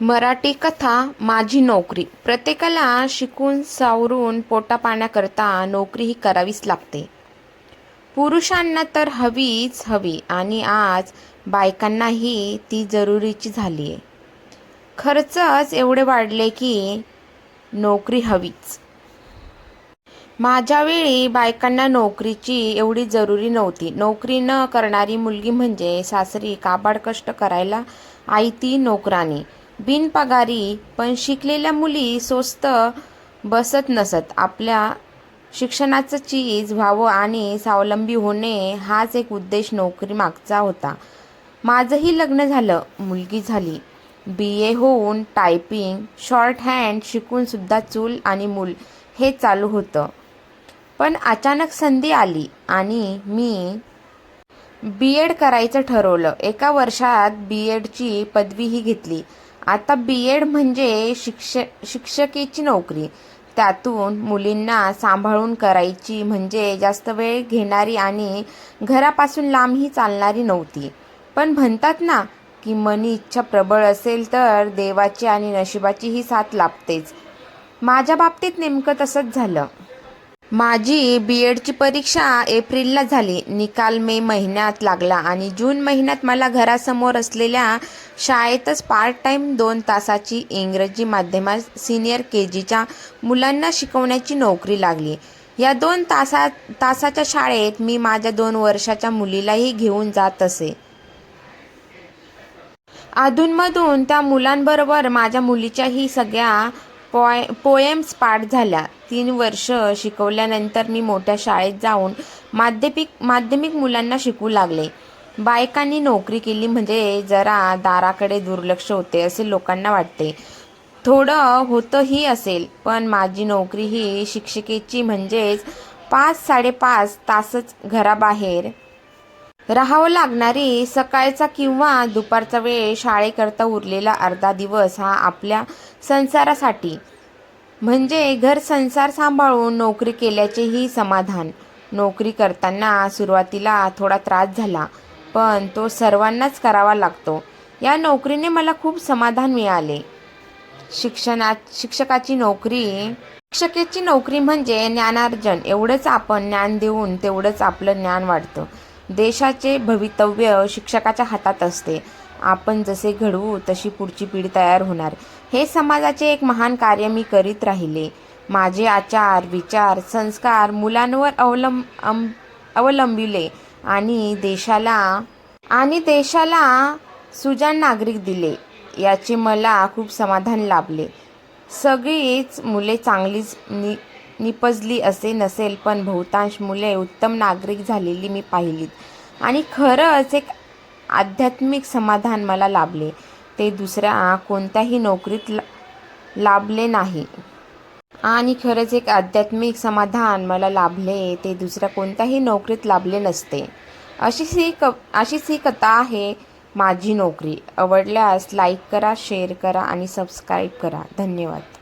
मराठी कथा माझी नोकरी. प्रत्येकाला शिकून सावरून पोटापाण्याकरता नोकरी ही करावीच लागते. पुरुषांना तर हवीच हवी आणि आज बायकांनाही ती जरुरीची झाली आहे खर्चच एवढे वाढले की नोकरी हवीच. माझ्या वेळी बायकांना नोकरीची एवढी जरुरी नव्हती. नोकरी न करणारी मुलगी म्हणजे सासरी काबाड कष्ट करायला आई ती नोकरानी बिनपगारी पण शिकलेल्या मुली स्वस्त बसत नसत. आपल्या शिक्षणाचं चीज व्हावं आणि स्वावलंबी होणे हाच एक उद्देश नोकरी मागचा होता. माझंही लग्न झालं मुलगी झाली. बी ए होऊन टायपिंग शॉर्ट हँड शिकूनसुद्धा चूल आणि मूल हे चालू होतं. पण अचानक संधी आली आणि मी बी एड करायचं ठरवलं. एका वर्षात बी एडची पदवीही घेतली. आता बी एड म्हणजे शिक्ष शिक्षकेची नोकरी. त्यातून मुलींना सांभाळून करायची म्हणजे जास्त वेळ घेणारी आणि घरापासून लांबही चालणारी नव्हती. पण म्हणतात ना की मनी इच्छा प्रबळ असेल तर देवाची आणि नशिबाचीही साथ लाभतेच. माझ्या बाबतीत नेमकं तसंच झालं. माझी बी एडची परीक्षा एप्रिलला झाली. निकाल मे महिन्यात लागला आणि जून महिन्यात मला घरासमोर असलेल्या शाळेतच पार्ट टाईम दोन तासाची इंग्रजी माध्यमात सिनियर के जीच्या मुलांना शिकवण्याची नोकरी लागली. या दोन तासा तासाच्या शाळेत मी माझ्या दोन वर्षाच्या मुलीलाही घेऊन जात असे. अधूनमधून त्या मुलांबरोबर माझ्या मुलीच्याही सगळ्या पोय पोएम्स पाठ झाल्या. तीन वर्ष शिकवल्यानंतर मी मोठ्या शाळेत जाऊन माध्यमिक माध्यमिक मुलांना शिकू लागले. बायकांनी नोकरी केली म्हणजे जरा दाराकडे दुर्लक्ष होते असे लोकांना वाटते. थोडं होतंही असेल पण माझी नोकरी ही शिक्षिकेची म्हणजेच पाच साडेपाच तासच घराबाहेर राहावं लागणारी सकाळचा किंवा दुपारचा वेळ शाळेकरता उरलेला अर्धा दिवस हा आपल्या संसारासाठी. म्हणजे घर संसार सांभाळून नोकरी केल्याचेही समाधान. नोकरी करताना सुरुवातीला थोडा त्रास झाला पण तो सर्वांनाच करावा लागतो. या नोकरीने मला खूप समाधान मिळाले. शिक्षणात शिक्षकाची नोकरी शिक्षकेची नोकरी म्हणजे ज्ञानार्जन. एवढंच आपण ज्ञान देऊन तेवढंच आपलं ज्ञान वाढतं. देशाचे भवितव्य शिक्षकाच्या हातात असते. आपण जसे घडवू तशी पुढची पिढी तयार होणार. हे समाजाचे एक महान कार्य मी करीत राहिले. माझे आचार विचार संस्कार मुलांवर अवलंब अम- अवलंबिले आणि देशाला आणि देशाला सुजाण नागरिक दिले. याचे मला खूप समाधान लाभले. सगळीच मुले चांगलीच नि निपजली असे नसेल पण बहुतांश मुले उत्तम नागरिक झालेली मी पाहिलीत. आणि खरंच एक आध्यात्मिक समाधान मला लाभले. ते दुसऱ्या कोणत्याही नोकरीत लाभले नाही. आणि खरंच एक आध्यात्मिक समाधान मला लाभले ते दुसऱ्या कोणत्याही नोकरीत लाभले नसते. अशीच ही क अशीच ही कथा आहे माझी नोकरी. आवडल्यास लाईक करा शेअर करा आणि सबस्क्राईब करा. धन्यवाद.